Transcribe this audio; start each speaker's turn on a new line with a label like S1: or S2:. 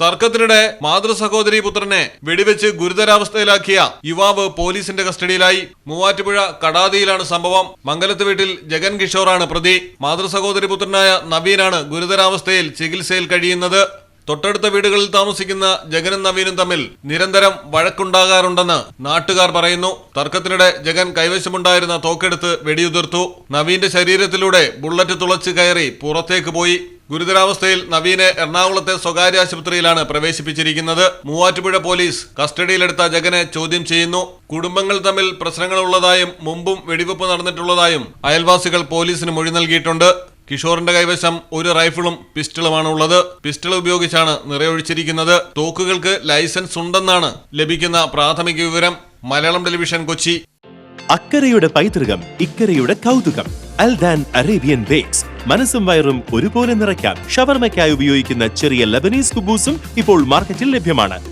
S1: തർക്കത്തിനിടെ മാതൃ സഹോദരി പുത്രനെ വെടിവെച്ച് ഗുരുതരാവസ്ഥയിലാക്കിയ യുവാവ് പോലീസിന്റെ കസ്റ്റഡിയിലായി. മൂവാറ്റുപുഴ കടാതിയിലാണ് സംഭവം. മംഗലത്ത് വീട്ടിൽ ജഗൻ കിഷോറാണ് പ്രതി. മാതൃ സഹോദരി പുത്രനായ നവീനാണ് ഗുരുതരാവസ്ഥയിൽ ചികിത്സയിൽ കഴിയുന്നത്. തൊട്ടടുത്ത വീടുകളിൽ താമസിക്കുന്ന ജഗനും നവീനും തമ്മിൽ നിരന്തരം വഴക്കുണ്ടാകാറുണ്ടെന്ന് നാട്ടുകാർ പറയുന്നു. തർക്കത്തിനിടെ ജഗൻ കൈവശമുണ്ടായിരുന്ന തോക്കെടുത്ത് വെടിയുതിർത്തു. നവീന്റെ ശരീരത്തിലൂടെ ബുള്ളറ്റ് തുളച്ചു കയറി പുറത്തേക്ക് പോയി. ഗുരുതരാവസ്ഥയിൽ നവീനെ എറണാകുളത്തെ സ്വകാര്യ ആശുപത്രിയിലാണ് പ്രവേശിപ്പിച്ചിരിക്കുന്നത്. മൂവാറ്റുപുഴ പോലീസ് കസ്റ്റഡിയിലെടുത്ത ജഗനെ ചോദ്യം ചെയ്യുന്നു. കുടുംബങ്ങൾ തമ്മിൽ പ്രശ്നങ്ങളുള്ളതായും മുമ്പും വെടിവെപ്പ് നടന്നിട്ടുള്ളതായും അയൽവാസികൾ പോലീസിന് മൊഴി നൽകിയിട്ടുണ്ട്. കിഷോറിന്റെ കൈവശം ഒരു റൈഫിളും പിസ്റ്റളുമാണ് ഉള്ളത് പിസ്റ്റൾ ഉപയോഗിച്ചാണ് നിറയൊഴിച്ചിരിക്കുന്നത്. തോക്കുകൾക്ക് ലൈസൻസ് ഉണ്ടെന്നാണ് ലഭിക്കുന്ന പ്രാഥമിക വിവരം. മലയാളം ടെലിവിഷൻ കൊച്ചി.
S2: അക്കരയുടെ പൈതൃകം ഇക്കരയുടെ കൗതുകം. Al Dan Arabian bakes. മനസ്സും വയറും ഒരുപോലെ നിറയ്ക്കാം. ഷവർമയ്ക്കായി ഉപയോഗിക്കുന്ന ചെറിയ ലബനീസ് കുബൂസും ഇപ്പോൾ മാർക്കറ്റിൽ ലഭ്യമാണ്.